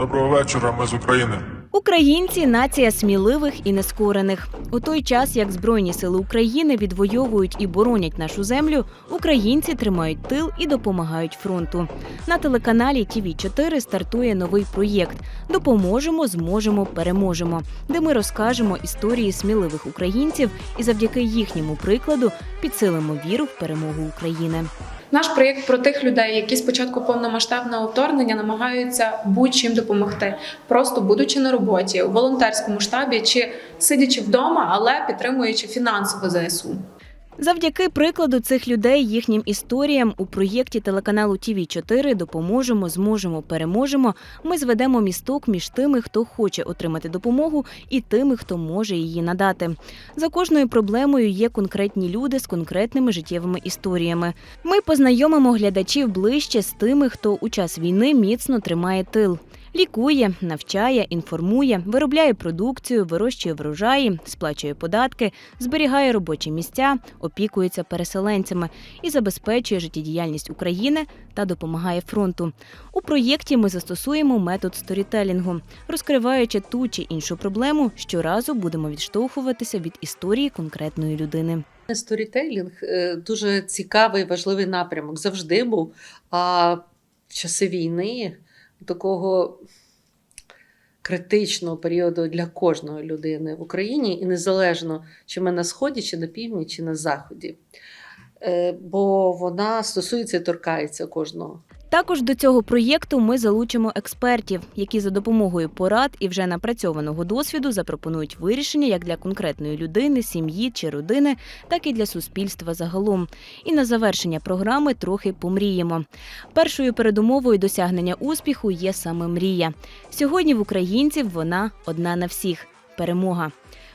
Доброго вечора, ми з України. Українці нація сміливих і нескорених. У той час, як Збройні сили України відвоюють і боронять нашу землю, українці тримають тил і допомагають фронту. На телеканалі tv 4 стартує новий проєкт Допоможемо, зможемо, переможемо, де ми розкажемо історії сміливих українців і завдяки їхньому прикладу підсилимо віру в перемогу України. Наш проєкт про тих людей, які спочатку повномасштабного вторгнення намагаються будь-чим допомогти, просто будучи на роботі у волонтерському штабі чи сидячи вдома, але підтримуючи фінансово ЗСУ. Завдяки прикладу цих людей, їхнім історіям у проєкті телеканалу tv 4 допоможемо, зможемо, переможемо. Ми зведемо місток між тими, хто хоче отримати допомогу, і тими, хто може її надати. За кожною проблемою є конкретні люди з конкретними життєвими історіями. Ми познайомимо глядачів ближче з тими, хто у час війни міцно тримає тил. Лікує, навчає, інформує, виробляє продукцію, вирощує врожаї, сплачує податки, зберігає робочі місця, опікується переселенцями і забезпечує життєдіяльність України та допомагає фронту. У проєкті ми застосуємо метод сторітелінгу, розкриваючи ту чи іншу проблему, щоразу будемо відштовхуватися від історії конкретної людини. Сторітелінг е, дуже цікавий, важливий напрямок. Завжди був. А в часи війни такого критичного періоду для кожної людини в Україні, і незалежно, чи ми на сході, чи на півдні, чи на заході. Е, Бо вона стосується і торкається кожного. Також до цього проєкту ми залучимо експертів, які за допомогою порад і вже напрацьованого досвіду запропонують вирішення як для конкретної людини, сім'ї чи родини, так і для суспільства загалом. І на завершення програми трохи помріємо. Першою передумовою досягнення успіху є саме мрія. Сьогодні в українців вона одна на всіх перемога.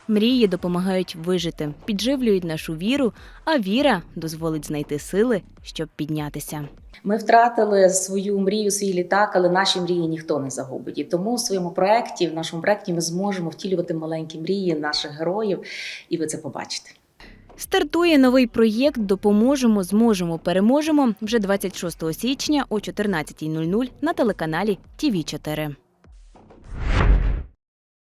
Мрії допомагають вижити, підживлюють нашу віру, а віра дозволить знайти сили, щоб піднятися. Ми втратили свою мрію, свій літак, але наші мрії ніхто не загубить. І тому в своєму проєкті, в нашому проєкті, ми зможемо втілювати маленькі мрії наших героїв, і ви це побачите. Стартує новий проєкт Допоможемо, зможемо, переможемо вже 26 січня о 14.00 на телеканалі ТІВІ 4